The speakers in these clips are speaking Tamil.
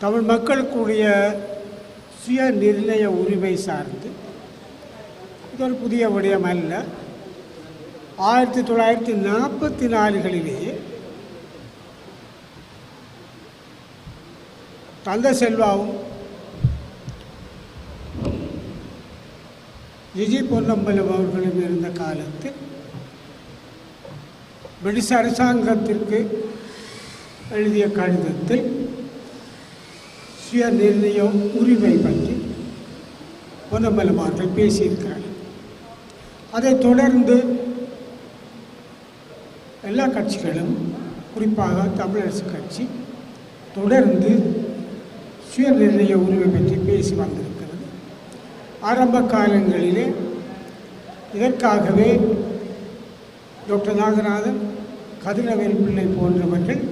தமிழ் மக்களுக்குடைய சுய நிர்ணய உரிமை சார்ந்து இது ஒரு புதிய விடயம் அல்ல. ஆயிரத்தி தொள்ளாயிரத்தி நாற்பத்தி நாலுகளிலேயே தந்த செல்வாவும் ஜிஜி பொன்னம்பலம் அவர்களும் இருந்த காலத்தில் பிரிட்டிஷ் அரசாங்கத்திற்கு எழுதிய கடிதத்தில் சுய நிர்ணய உரிமை பற்றி பொன்னம்பலம் அவர்கள் பேசியிருக்கிறார்கள். அதைத் தொடர்ந்து எல்லா கட்சிகளும் குறிப்பாக தமிழரசு கட்சி தொடர்ந்து சுய நிர்ணய உரிமை பற்றி பேசி வந்திருக்கிறது. ஆரம்ப காலங்களிலே இதற்காகவே டாக்டர் நாகநாதன் கதிரவேல் பிள்ளை போன்றவர்கள்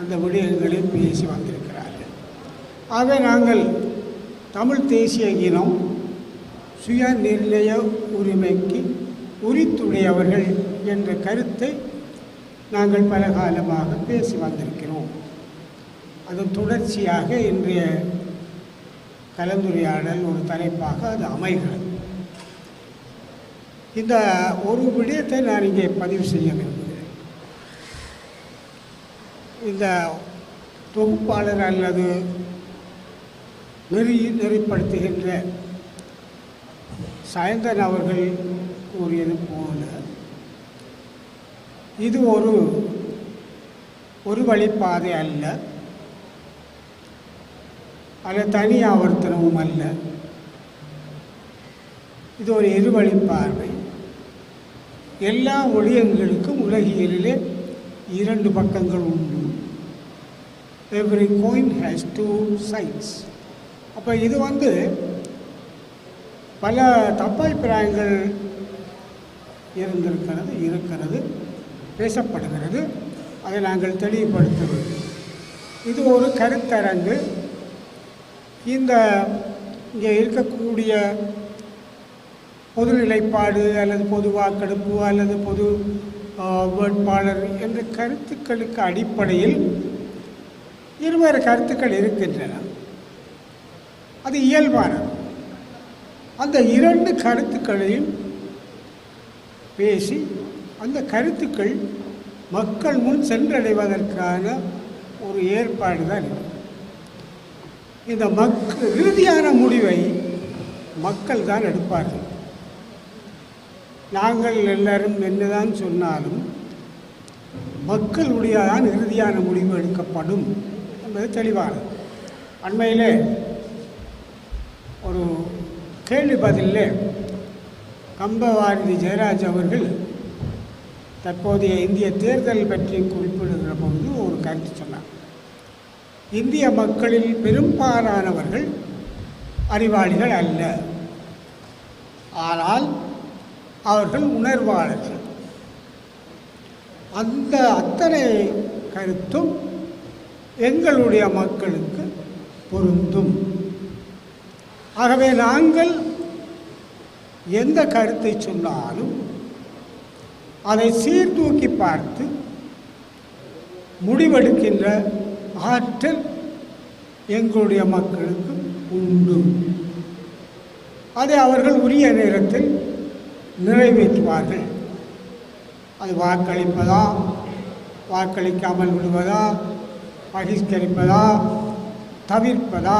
அந்த விடயங்களை பேசி வந்திருக்கிறார்கள். ஆக நாங்கள் தமிழ் தேசிய இனம் சுய நிர்ணய உரிமைக்கு உரித்துடையவர்கள் என்ற கருத்தை நாங்கள் பல காலமாக பேசி வந்திருக்கிறோம். அதன் தொடர்ச்சியாக இன்றைய கலந்துரையாடல் ஒரு தலைப்பாக அது அமைகிறது. இந்த ஒரு விடயத்தை நான் இங்கே பதிவு செய்ய விரும்புகிறேன். இந்த தொகுப்பாளர் அல்லது நெறி நெறிப்படுத்துகின்ற சாயந்தன் அவர்கள் கூறியது போல இது ஒரு ஒரு வழிப்பாதை அல்ல. அல்ல தனி ஆவர்த்தனமும் அல்ல. இது ஒரு இருவழி பார்வை எல்லா ஒளியங்களுக்கும் உலகியலிலே இரண்டு பக்கங்கள் உண்டு. Every coin has two sides அப்போ இது வந்து பல தப்பாபிப்பிராயங்கள் இருந்திருக்கிறது இருக்கிறது பேசப்படுகிறது. அதை நாங்கள் தெளிவுபடுத்துகிறோம். இது ஒரு கருத்தரங்கு. இந்த இங்கே இருக்கக்கூடிய பொது நிலைப்பாடு அல்லது பொது வாக்கெடுப்பு அல்லது பொது வேட்பாளர் என்ற கருத்துக்களுக்கு அடிப்படையில் இருவேறு கருத்துக்கள் இருக்கின்றன. அது இயல்பானது அந்த இரண்டு கருத்துக்களையும் பேசி அந்த கருத்துக்கள் மக்கள் முன் சென்றடைவதற்கான ஒரு ஏற்பாடு தான் இந்த மக் இறுதியான முடிவை மக்கள் தான் எடுப்பார்கள். நாங்கள் எல்லாரும் என்னதான் சொன்னாலும் மக்களுடைய தான் இறுதியான முடிவு எடுக்கப்படும் என்பது தெளிவானது. அண்மையிலே ஒரு கேள்வி பதிலில் கம்பவாரதி ஜெயராஜ் அவர்கள் தற்போதைய இந்திய தேர்தல் பற்றி குறிப்பிடுகிற பொழுது ஒரு கருத்து சொன்னார். இந்திய மக்களில் பெரும்பாலானவர்கள் அறிவாளிகள் அல்ல. ஆனால் அவர்கள் உணர்வாளர்கள். அந்த அத்தனை கருத்தும் எங்களுடைய மக்களுக்கு பொருந்தும். ஆகவே நாங்கள் எந்த கருத்தை சொன்னாலும் அதை சீர்தூக்கி பார்த்து முடிவெடுக்கின்ற ஆற்றல் எங்களுடைய மக்களுக்கு உண்டு. அதை அவர்கள் உரிய நேரத்தில் நிறைவேற்றுவார்கள். அது வாக்களிப்பதா வாக்களிக்காமல் விடுவதா பகிஷ்கரிப்பதா தவிர்ப்பதா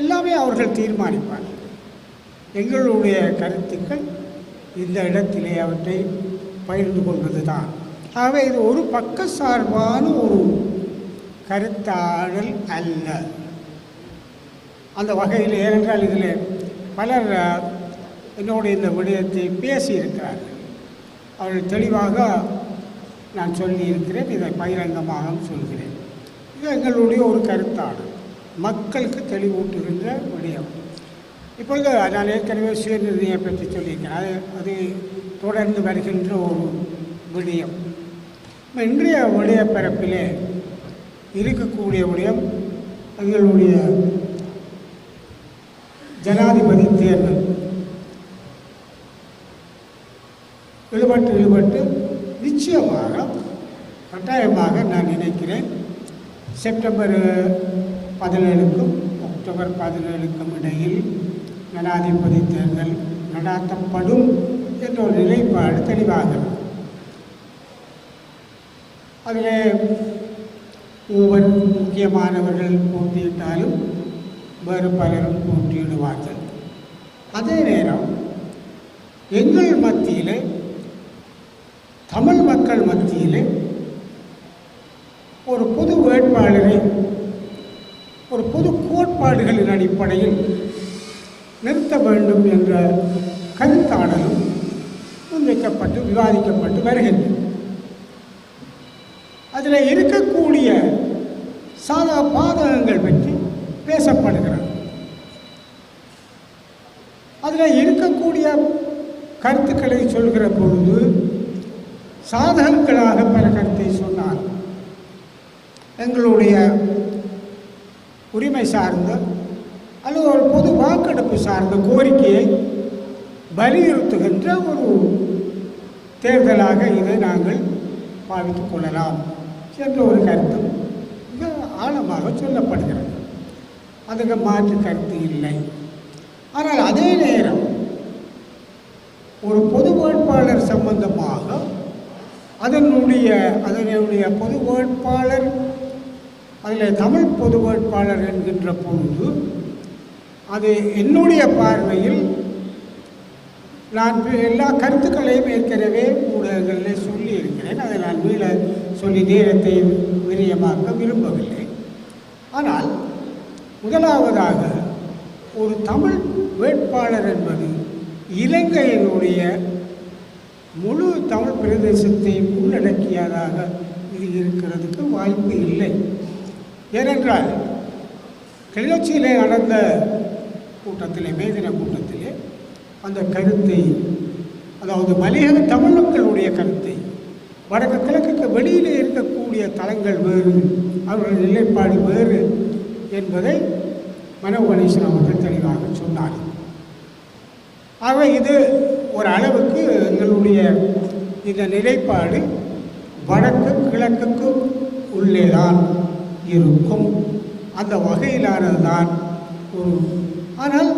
எல்லாமே அவர்கள் தீர்மானிப்பார்கள் எங்களுடைய கருத்துக்கள் இந்த இடத்திலே அவற்றை பகிர்ந்து கொள்வது தான் ஆகவே இது ஒரு பக்கசார்பான ஒரு கருத்தாடல் அல்ல. அந்த வகையில் ஏனென்றால் இதில் பலர் அஹ், என்னோடு இந்த விடயத்தை பேசியிருக்கிறார்கள். அவர்கள் தெளிவாக நான் சொல்லியிருக்கிறேன் இதை பகிரங்கமாகவும் சொல்கிறேன். இது எங்களுடைய ஒரு கருத்தாடல். மக்களுக்கு தெளிவூட்டுகின்ற விடயம் இப்பொழுது நான் ஏற்கனவே சுயநிர்ணய பற்றி சொல்லியிருக்கேன் அது அது தொடர்ந்து வருகின்ற ஒரு விடயம். இன்றைய ஒளியப்பரப்பிலே இருக்கக்கூடிய விடயம் எங்களுடைய ஜனாதிபதி தேர்தல். இழுபட்டு இழுபட்டு நிச்சயமாக கட்டாயமாக நான் நினைக்கிறேன். செப்டம்பர் பதினேழுக்கும் அக்டோபர் பதினேழுக்கும் இடையில் ஜனாதிபதி தேர்தல் நடாத்தப்படும் என்ற ஒரு நிலைப்பாடு தெளிவாகிறது அதில் மூவர் முக்கியமானவர்கள் போட்டியிட்டாலும் வேறு பலரும் போட்டியிடுவார்கள். அதே நேரம் எங்கள் மத்தியில் தமிழ் மக்கள் மத்தியில் ஒரு புது வேட்பாளரை ஒரு பொது கோட்பாடுகளின் அடிப்படையில் நிறுத்த வேண்டும் என்ற கருத்தாடலும் முன்வைக்கப்பட்டு விவாதிக்கப்பட்டு வருகின்றது. அதில் இருக்கக்கூடிய சாத பாதகங்கள் பற்றி பேசப்படுகிறது. அதில் இருக்கக்கூடிய கருத்துக்களை சொல்கிற பொழுது சாதகங்களாக பல கருத்தை சொன்னார் எங்களுடைய உரிமை சார்ந்த அல்லது ஒரு பொது வாக்கெடுப்பு சார்ந்த கோரிக்கையை வலியுறுத்துகின்ற ஒரு தேர்தலாக இதை நாங்கள் பாவித்துக் கொள்ளலாம் என்ற ஒரு கருத்து மிக ஆழமாக சொல்லப்படுகிறது. அதுக்கு மாற்று கருத்து இல்லை. ஆனால் அதே நேரம் ஒரு பொது வேட்பாளர் சம்பந்தமாக அதனுடைய அதனுடைய பொது வேட்பாளர் அதில் தமிழ் பொது வேட்பாளர் என்கின்ற பொழுது அது என்னுடைய பார்வையில் நான் எல்லா கருத்துக்களையும் ஏற்கனவே ஊடகங்களில் சொல்லி இருக்கிறேன் அதை நான் மீள சொல்லி நேரத்தை விரியமாக்க விரும்பவில்லை. ஆனால் முதலாவதாக ஒரு தமிழ் வேட்பாளர் என்பது இலங்கையினுடைய முழு தமிழ் பிரதேசத்தையும் உள்ளடக்கியதாக இது இருக்கிறதுக்கு வாய்ப்பு இல்லை. ஏனென்றால் கிளர்ச்சியிலே நடந்த கூட்டத்திலே மேதின கூட்டத்திலே அந்த கருத்தை அதாவது மலையக தமிழ் மக்களுடைய கருத்தை வடக்கு கிழக்குக்கு வெளியிலே இருக்கக்கூடிய தளங்கள் வேறு அவர்கள் நிலைப்பாடு வேறு என்பதை மனோ கணேசன் அவர்கள் தெளிவாக சொன்னார். ஆக இது ஒரு அளவுக்கு எங்களுடைய இந்த நிலைப்பாடு வடக்கு கிழக்குக்கு உள்ளேதான். இருக்கும். அந்த வகையிலானதுதான் ஒரு ஆனால்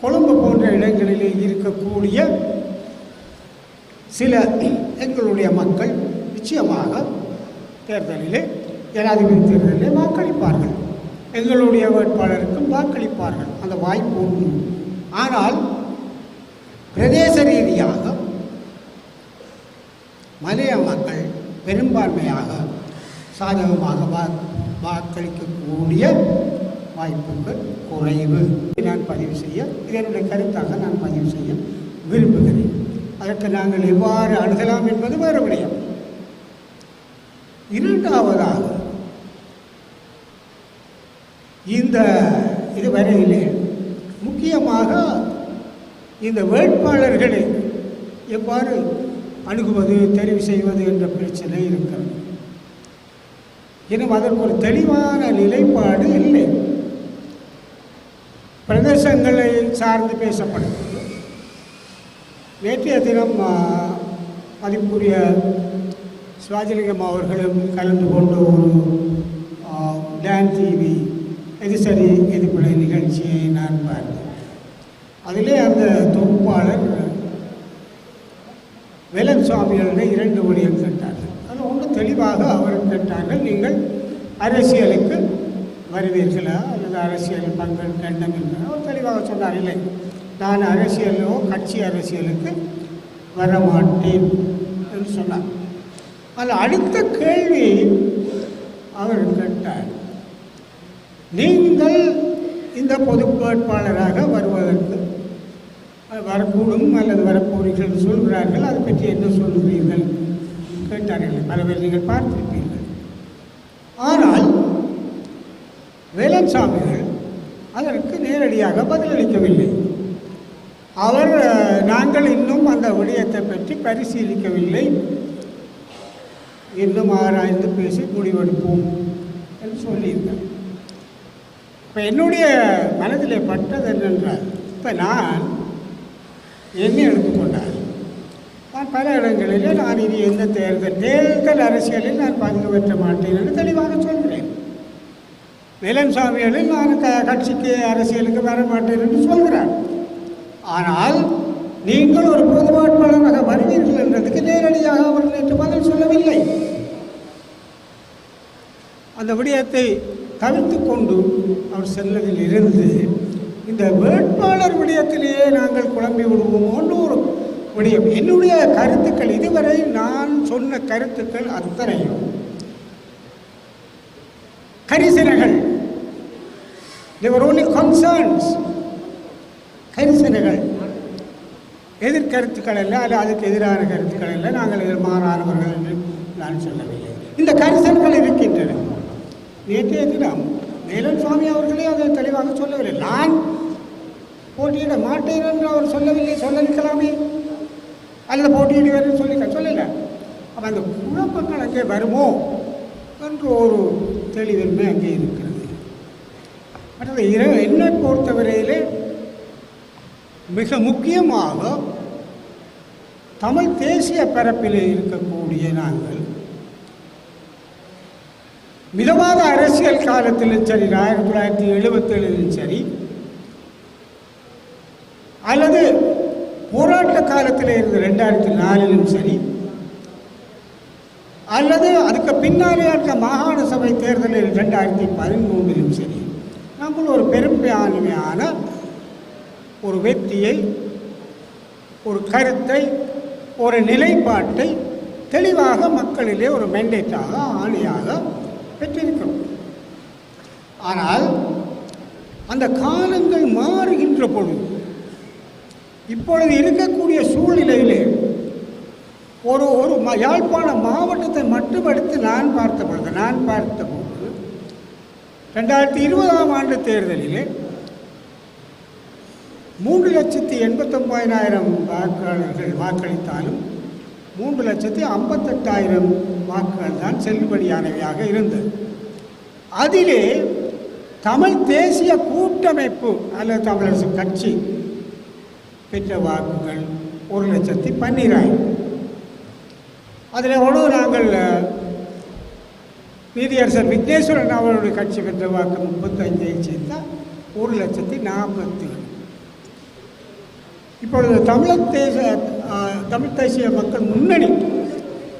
கொழும்பு போன்ற இடங்களிலே இருக்கக்கூடிய சில எங்களுடைய மக்கள் நிச்சயமாக தேர்தலிலே ஜனாதிபதி தேர்தலிலே வாக்களிப்பார்கள். எங்களுடைய வேட்பாளருக்கும் வாக்களிப்பார்கள். அந்த வாய்ப்பு உண்டு. ஆனால் பிரதேச ரீதியாக மலைய மக்கள் பெரும்பான்மையாக சாதகமாக வாக்களிக்கக்கூடிய வாய்ப்புகள் குறைவு. நான் பதிவு செய்ய இது என்னுடைய கருத்தாக நான் பதிவு செய்ய விரும்புகிறேன். அதற்கு நாங்கள் எவ்வாறு அணுகலாம் என்பது வேறு விடயம். இரண்டாவதாக இந்த இதுவரையிலே முக்கியமாக இந்த வேட்பாளர்களை எவ்வாறு அணுகுவது தெரிவு செய்வது என்ற பிரச்சனை இருக்கிறது. இன்னும் அதற்கு ஒரு தெளிவான நிலைப்பாடு இல்லை. பிரதேசங்களை சார்ந்து பேசப்படுகிறது நேற்றைய தினம் மதிப்புரிய சிவாஜிலிங்கம் அவர்களும் கலந்து கொண்ட ஒரு ஆ, டான் டிவி எது சரி எது பிழை நிகழ்ச்சியை நான் பார்த்தேன். அதிலே அந்த தொகுப்பாளர் வேலன் சுவாமிகளிடம் இரண்டு விடயம் கேட்டார்கள். அது ஒன்று தெளிவாக அவர் கேட்டார்கள். நீங்கள் அரசியலுக்கு வருவீர்களா? அல்லது அரசியல் பங்கேற்க எண்ணம் இல்லை அவர் தெளிவாக சொன்னார் இல்லை. நான் அரசியலோ கட்சி அரசியலுக்கு வரமாட்டேன் என்று சொன்னார். அதில் அடுத்த கேள்வி அவர் கேட்டார். நீங்கள் இந்த பொது வேட்பாளராக வருவதற்கு அது வரக்கூடும் அல்லது வரப்போறீர்கள் சொல்கிறார்கள். அதை பற்றி என்ன சொல்கிறீர்கள்? கேட்டார்கள். பல பேர் நீங்கள் பார்த்திருப்பீர்கள். ஆனால் வேலன் சாமிகள் அதற்கு நேரடியாக பதிலளிக்கவில்லை. அவர் நாங்கள் இன்னும் அந்த விடயத்தை பற்றி பரிசீலிக்கவில்லை. இன்னும் ஆராய்ந்து பேசி முடிவெடுப்போம் என்று சொல்லியிருந்தார். இப்போ என்னுடைய மனதில் பட்டது என்னென்றால் இப்போ நான் என்னை எடுத்துக்கொண்டார் நான் பல இடங்களிலே நான் இனி எந்த தேர்தல் தேர்தல் அரசியலில் நான் பங்கு பெற்ற மாட்டேன் என்று தெளிவாக சொல்கிறேன். நிலன் சுவாமிகளும் நான் க கட்சிக்கு அரசியலுக்கு வர மாட்டேன் என்று சொல்கிறார். ஆனால் நீங்கள் ஒரு பொது வேட்பாளராக வருவீர்கள் என்றதுக்கு நேரடியாக அவர் நேற்று பதில் சொல்லவில்லை. அந்த விடயத்தை தவிர்த்து கொண்டு அவர் சென்றதில் இருந்து இந்த வேட்பாளர் விடயத்திலேயே நாங்கள் குழம்பி விடுவோமோன்னு ஒரு முடியும். என்னுடைய கருத்துக்கள் இதுவரை நான் சொன்ன கருத்துக்கள் அத்தனையும் கரிசனைகள். தேவர் ஓன்லி கன்சர்ன்ஸ் கரிசனைகள். எதிர்கருத்துக்கள் அல்ல அல்ல அதுக்கு எதிரான கருத்துக்கள் அல்ல. நாங்கள் எதிர்மாறானவர்கள் என்று நான் சொல்லவில்லை. இந்த கரிசனைகள் இருக்கின்றன. நேற்றைய தினம் மேலன் சுவாமி அவர்களே அதை தெளிவாக சொல்லவில்லை. நான் போட்டியிட மாட்டேன் என்று அவர் சொல்லவில்லை சொல்லிருக்கலாமே அல்லது போட்டியிடுவேன் சொல்லி சொல்லலை அப்போ அந்த குழப்பங்கள் அங்கே வருமோ என்று ஒரு தெளிவின்மை அங்கே இருக்கிறது. மற்றது இர என்னை பொறுத்தவரையிலே மிக முக்கியமாக தமிழ் தேசிய பரப்பில் இருக்கக்கூடிய நாங்கள் மிதவாத அரசியல் காலத்திலும் சரி ஆயிரத்தி தொள்ளாயிரத்தி எழுபத்தேழிலும் சரி அல்லது காலத்தில் இருந்து ரெண்டாயிரத்தி நாலிலும் சரி. அல்லது அதுக்கு பின்னாலே இருக்க மாகாண சபை தேர்தலில் ரெண்டாயிரத்தி பதிமூன்றிலும் சரி. நாங்கள் ஒரு பெரும்பான்மையான ஒரு வெற்றியை ஒரு கருத்தை ஒரு நிலைப்பாட்டை தெளிவாக மக்களிலே ஒரு மெண்டேட்டாக ஆணையாக பெற்றிருக்கிறோம். ஆனால் அந்த காலங்கள் மாறுகின்ற பொழுது இப்பொழுது இருக்கக்கூடிய சூழ்நிலையிலே ஒரு ஒரு ம- யாழ்ப்பாண மாவட்டத்தை மட்டும் எடுத்து நான் பார்த்த பொழுது நான் பார்த்தபோது ரெண்டாயிரத்தி இருபதாம் ஆண்டு தேர்தலிலே மூன்று லட்சத்தி எண்பத்தொம்பதாயிரம் வாக்காளர்கள் வாக்களித்தாலும் மூன்று லட்சத்தி ஐம்பத்தெட்டாயிரம் வாக்குகள் தான் செல்லுபடியானவையாக இருந்தது. அதிலே தமிழ் தேசிய கூட்டமைப்பு அல்லது தமிழரசு கட்சி பெற்ற வாக்குகள் ஒரு லட்சத்தி பன்னிராயிரம். அதில் ஒன்று நாங்கள் நீதியரசர் விக்னேஸ்வரன் அவருடைய கட்சி பெற்ற வாக்கு முப்பத்தஞ்சை சேர்த்தால் ஒரு லட்சத்தி நாற்பத்தி இப்பொழுது தமிழ் தேச தமிழ் தேசிய மக்கள் முன்னணி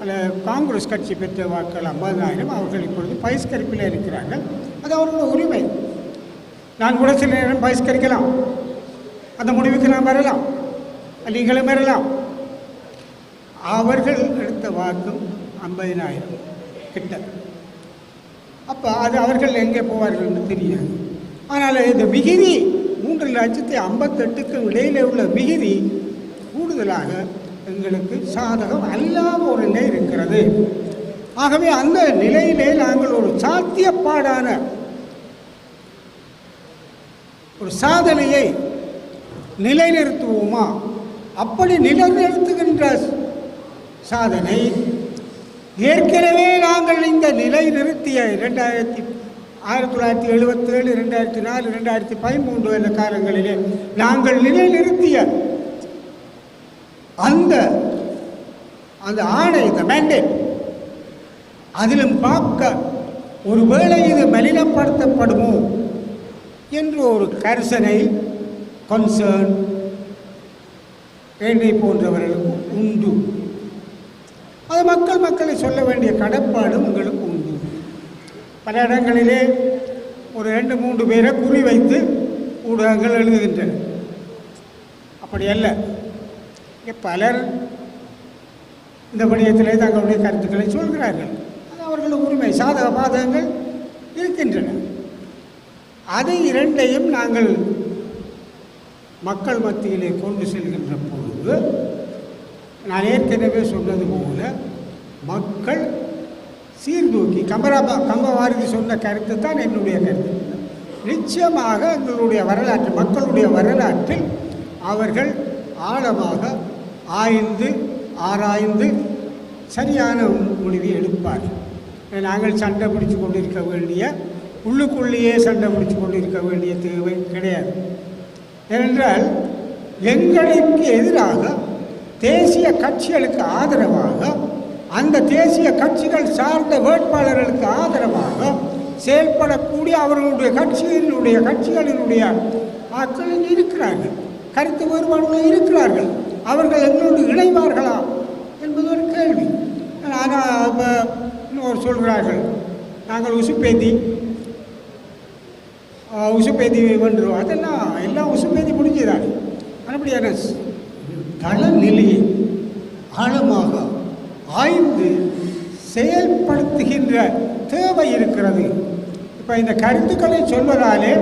அல்ல காங்கிரஸ் கட்சி பெற்ற வாக்குகள் ஐம்பதாயிரம். அவர்கள் இப்பொழுது பகிஷ்கரிப்பில் இருக்கிறார்கள். அது அவர்களோட உரிமை. நான் கூட சில நேரம் பகிஷ்கரிக்கலாம். அந்த முடிவுக்கு நாம் வரலாம். நீங்களும் வரலாம். அவர்கள் எடுத்த வாக்கும் ஐம்பதினாயிரம் கிட்ட. அப்போ அது அவர்கள் எங்கே போவார்கள் என்று தெரியாது. ஆனால் இந்த விகிதி மூன்று லட்சத்தி ஐம்பத்தெட்டுக்கு இடையிலே உள்ள விகிதி கூடுதலாக எங்களுக்கு சாதகம் அல்லாத ஒரு நிலை இருக்கிறது. ஆகவே அந்த நிலையிலே நாங்கள் ஒரு சாத்தியப்பாடான ஒரு சாதனையை நிலைநிறுத்துவோமா? அப்படி நிலைநிறுத்துகின்ற சாதனை ஏற்கனவே நாங்கள் இந்த நிலை நிறுத்திய ரெண்டாயிரத்தி ஆயிரத்தி தொள்ளாயிரத்தி எழுபத்தேழு ரெண்டாயிரத்தி நாலு ரெண்டாயிரத்தி பதிமூன்று என்ற காலங்களிலே நாங்கள் நிலை நிறுத்திய அந்த அந்த ஆணை இந்த மேண்டேட் அதிலும் பார்க்க ஒருவேளை இது மலினப்படுத்தப்படுமோ? என்று ஒரு கரிசனை கன்சர்ன் என்னை போன்றவர்களுக்கு உண்டு. அது மக்கள் மக்களை சொல்ல வேண்டிய கடப்பாடு உங்களுக்கு உண்டு. பல இடங்களிலே ஒரு ரெண்டு மூன்று பேரை குறி வைத்து ஊடகங்கள் எழுதுகின்றன. அப்படி அல்ல. பலர் இந்த விடயத்திலே தங்களுடைய கருத்துக்களை சொல்கிறார்கள். அது அவர்கள் உரிமை. சாதக பாதகங்கள் இருக்கின்றன. அதை இரண்டையும் நாங்கள் மக்கள் மத்தியிலே கொண்டு செல்கின்ற பொழுது நான் ஏற்கனவே சொன்னது போல மக்கள் சீர்தூக்கி கமராபா கம்பவாரதி சொன்ன கருத்து தான் என்னுடைய கருத்து. நிச்சயமாக எங்களுடைய வரலாற்று மக்களுடைய வரலாற்றில் அவர்கள் ஆழமாக ஆய்ந்து ஆராய்ந்து சரியான முடிவை எடுப்பார்கள். நாங்கள் சண்டை பிடிச்சு கொண்டிருக்க வேண்டிய உள்ளுக்குள்ளேயே சண்டை பிடிச்சு கொண்டிருக்க வேண்டிய தேவை கிடையாது. ஏனென்றால் எங்களுக்கு எதிராக தேசிய கட்சிகளுக்கு ஆதரவாக அந்த தேசிய கட்சிகள் சார்ந்த வேட்பாளர்களுக்கு ஆதரவாக செயல்படக்கூடிய அவர்களுடைய கட்சியினுடைய கட்சிகளினுடைய ஆட்கள் இருக்கிறார்கள். கருத்து வேறுபாடுகள் இருக்கிறார்கள். அவர்கள் எங்களோடு இணைவார்களா என்பது ஒரு கேள்வி. ஆனால் இப்போ இன்னொரு சொல்கிறார்கள். நாங்கள் உசுப்பேத்தி உசுப்பேதி பண்ணுறோம் அதெல்லாம் எல்லாம் உசுப்பேதி முடிஞ்சுதான்? அப்படியான தள நிலையை ஆழமாக ஆய்ந்து செயல்படுத்துகின்ற தேவை இருக்கிறது. இப்போ இந்த கருத்துக்களை சொல்வதாலே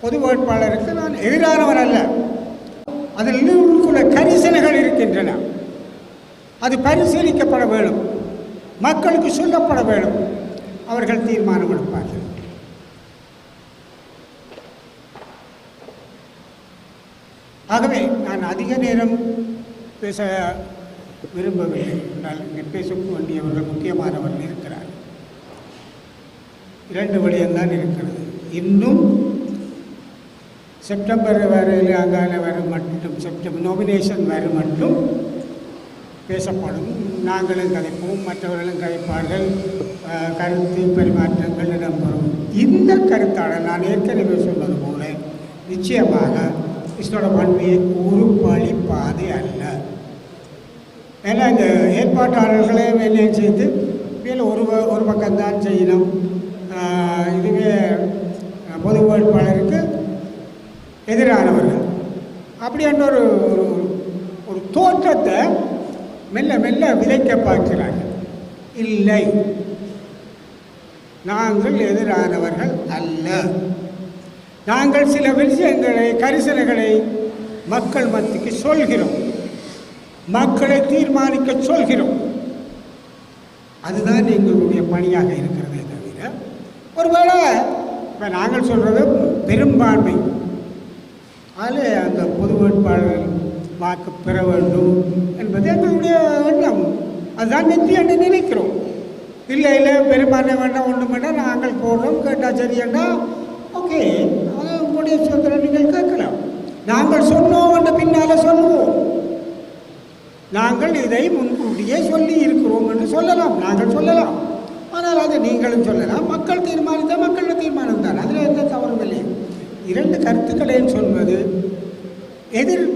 பொது வேட்பாளருக்கு நான் எதிரானவர் அல்ல. அதில் உள்ள கரிசனைகள் இருக்கின்றன. அது பரிசீலிக்கப்பட வேண்டும். மக்களுக்கு சொல்லப்பட வேண்டும். அவர்கள் தீர்மானம் எடுப்பார்கள். ஆகவே நான் அதிக நேரம் பேச விரும்பவில்லை என்றால் இங்கே பேச வேண்டியவர்கள் முக்கியமானவர்கள் இருக்கிறார் இரண்டு வழியம்தான் இருக்கிறது. இன்னும் செப்டம்பர் வரையில் அங்கால வரும் மட்டும் செப்டம்பர் நோமினேஷன் வரும் மட்டும் பேசப்படும். நாங்களும் கதைப்போம் மற்றவர்களும் கதைப்பார்கள். கருத்து பரிமாற்றங்கள் இடம்பெறும். இந்த கருத்தாடல் நான் ஏற்கனவே சொன்னது போல நிச்சயமாக கிறிஸ்தோட பண்பியை உருப்பளிப்பாது அல்ல. ஏன்னா இந்த ஏற்பாட்டாளர்களே வேலையை செய்து இதில் ஒரு ஒரு பக்கம்தான் செய்யணும். இதுவே பொது வேட்பாளருக்கு எதிரானவர்கள் அப்படின்ற ஒரு ஒரு- ஒரு தோற்றத்தை மெல்ல மெல்ல விதைக்க பார்க்கிறாங்க இல்லை. நாங்கள் எதிரானவர்கள் அல்ல. நாங்கள் சில விஷயங்களை கரிசனைகளை மக்கள் மத்திக்கு சொல்கிறோம். மக்களை தீர்மானிக்க சொல்கிறோம். அதுதான் எங்களுடைய பணியாக இருக்கிறதே தவிர ஒருவேளை இப்போ நாங்கள் சொல்கிறது பெரும்பான்மை. அதில் அந்த பொது வேட்பாளர் வாக்கு பெற வேண்டும் என்பது எங்களுடைய எண்ணம். அதுதான் வெற்றி என்று நினைக்கிறோம். இல்லை இல்லை பெரும்பான்மை வேண்டாம் ஒன்று வேண்டாம் நாங்கள் போடுறோம். கேட்டால் சரியண்டா ஓகே. அது உங்களுடைய சுதந்திரம் நீங்கள் கேட்கலாம். நாங்கள் சொன்னோம் என்ற பின்னால் சொல்லுவோம். நாங்கள் இதை முன்கூட்டியே சொல்லி இருக்கிறோம் என்று சொல்லலாம். நாங்கள் சொல்லலாம். ஆனால் அதை நீங்களும் சொல்லலாம். மக்கள் தீர்மானித்த மக்களோட தீர்மானம் தான். அதில் எந்த தவறும் இல்லை. இரண்டு கருத்துக்களையும் சொல்வது எதிர்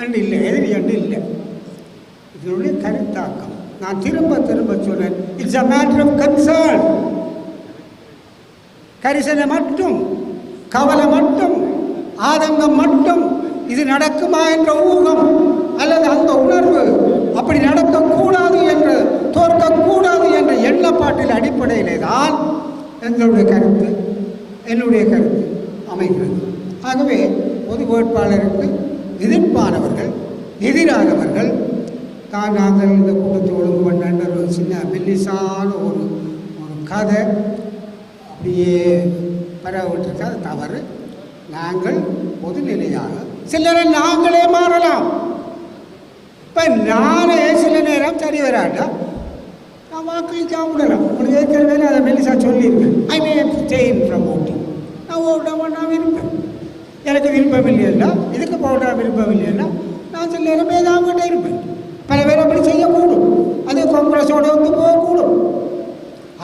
என்று இல்லை எதிரி என்று இல்லை. இதனுடைய கருத்தாக்கம். நான் திரும்ப திரும்ப சொன்னேன். It's a matter of concern கரிசனை மட்டும் கவலை மட்டும் ஆதங்கம் மட்டும் இது நடக்குமா என்ற ஊகம் அல்லது அந்த உணர்வு அப்படி நடக்கக்கூடாது என்று தோற்கக்கூடாது என்ற எண்ணப்பாட்டில் அடிப்படையிலே தான் எங்களுடைய கருத்து என்னுடைய கருத்து அமைகிறது. ஆகவே பொது வேட்பாளருக்கு எதிர்ப்பானவர்கள் எதிரானவர்கள் தான் நாங்கள் இந்த கூட்டத்தை ஒழுங்கு பண்ண ஒரு சின்ன மெல்லிசான ஒரு ஒரு கதை அப்படியே பரவ விட்டுருக்கு அது தவறு. நாங்கள் பொதுநிலையாக நேரம் நாங்களே மாறலாம். இப்போ நானே சில நேரம் சரி வராட்டா? நான் வாக்களிக்காம விடலாம் உங்களுக்கு ஏற்கனவே அதை மெலிசா சொல்லியிருக்கேன். I may abstain from voting நான் ஓட்டாமல் நான் இருப்பேன் எனக்கு விருப்பம் இல்லையா இதுக்கு போட்டா விருப்பம் இல்லையா நான் சில நேரம் ஏதாவது இருப்பேன். பல பேர் அப்படி செய்யக்கூடும். அது காங்கிரஸோட வந்து போகக்கூடும்.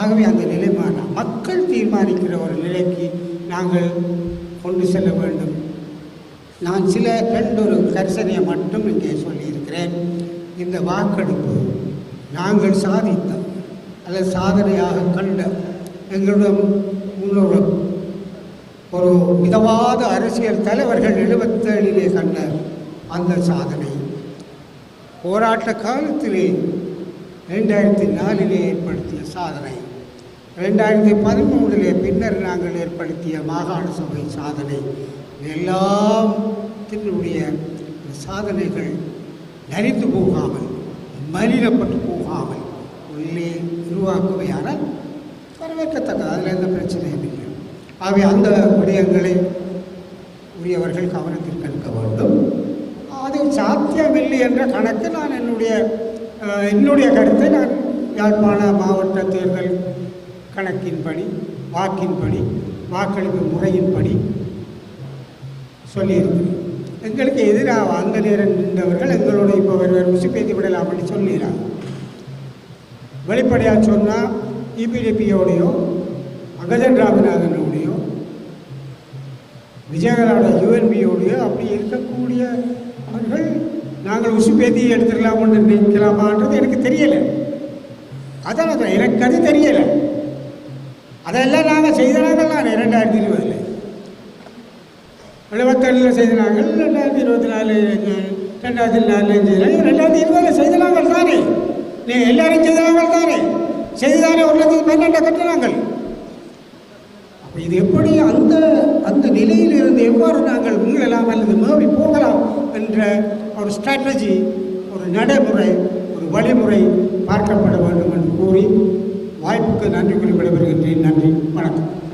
ஆகவே அந்த நிலை மக்கள் தீர்மானிக்கிற ஒரு நிலைக்கு நாங்கள் கொண்டு செல்ல வேண்டும். நான் சில ரெண்டொரு கரிசனையை மட்டும் இங்கே சொல்லியிருக்கிறேன். இந்த வாக்கெடுப்பு நாங்கள் சாதித்த அல்லது சாதனையாக கண்ட எங்களிடம் முன்னோட ஒரு மிதவாத அரசியல் தலைவர்கள் எழுபத்தேழிலே கண்ட அந்த சாதனை. போராட்ட காலத்திலே ரெண்டாயிரத்தி நாலிலே ஏற்படுத்திய சாதனை. ரெண்டாயிரத்தி பதிமூணிலே பின்னர் நாங்கள் ஏற்படுத்திய மாகாண சபை சாதனை. எல்லாத்தினுடைய சாதனைகள் நரித்து போகாமல் மலினப்பட்டு போகாமல் உள்ளே உருவாக்குவையான வரவேற்கத்தக்கது அதில் எந்த பிரச்சனையும் இல்லை. ஆகவே அந்த விடயங்களை உரியவர்கள் கவனத்திற்கு எடுக்க வேண்டும். அது சாத்தியமில்லை என்ற கணக்கு நான் என்னுடைய என்னுடைய கருத்தை நான் யாழ்ப்பாண மாவட்ட தேர்தல் கணக்கின்படி வாக்கின்படி வாக்களிப்பு முறையின்படி சொல்லியிருக்கிறேன். எங்களுக்கு எதிராக அந்த நேரம் நின்றவர்கள் எங்களோட இப்போ ஒருவர் உசுப்பேத்தி விடலாம் அப்படி சொல்லிடுறாங்க வெளிப்படையாக சொன்னால் இபிடிபியோடையோ அகஜன் ராமநாதனுடையோ விஜயகரோட யூஎன்பியோடையோ அப்படி இருக்கக்கூடிய அவர்கள் நாங்கள் உசுப்பேத்தி எடுத்துடலாம்னு நினைக்கலாமான்றது எனக்கு தெரியலை. அதான் அது எனக்கு அது தெரியலை. அதெல்லாம் நாங்கள் செய்த நாங்கள் நான் இரண்டாயிரத்தி இருபதில். எழுபத்தேழில் செய்த நாங்கள் ரெண்டாயிரத்தி இருபத்தி நாலு ரெண்டாயிரத்தி நாலு ரெண்டாயிரத்தி இருபதில் செய்த நாங்கள் தானே. நீ எல்லாரும் செய்த நாங்கள் தானே. செய்தானே ஒரு லட்சத்து பன்னெண்டை கட்டினாங்கள் அப்போ இது எப்படி அந்த அந்த நிலையிலிருந்து எவ்வாறு நாங்கள் மீளலாம் அல்லது மேவி போகலாம் என்ற ஒரு ஸ்ட்ராட்டஜி ஒரு நடைமுறை ஒரு வழிமுறை பார்க்கப்பட வேண்டும் என்று கூறி வாய்ப்புக்கு நன்றி கூறி விடைபெறுகின்றேன். நன்றி. வணக்கம்.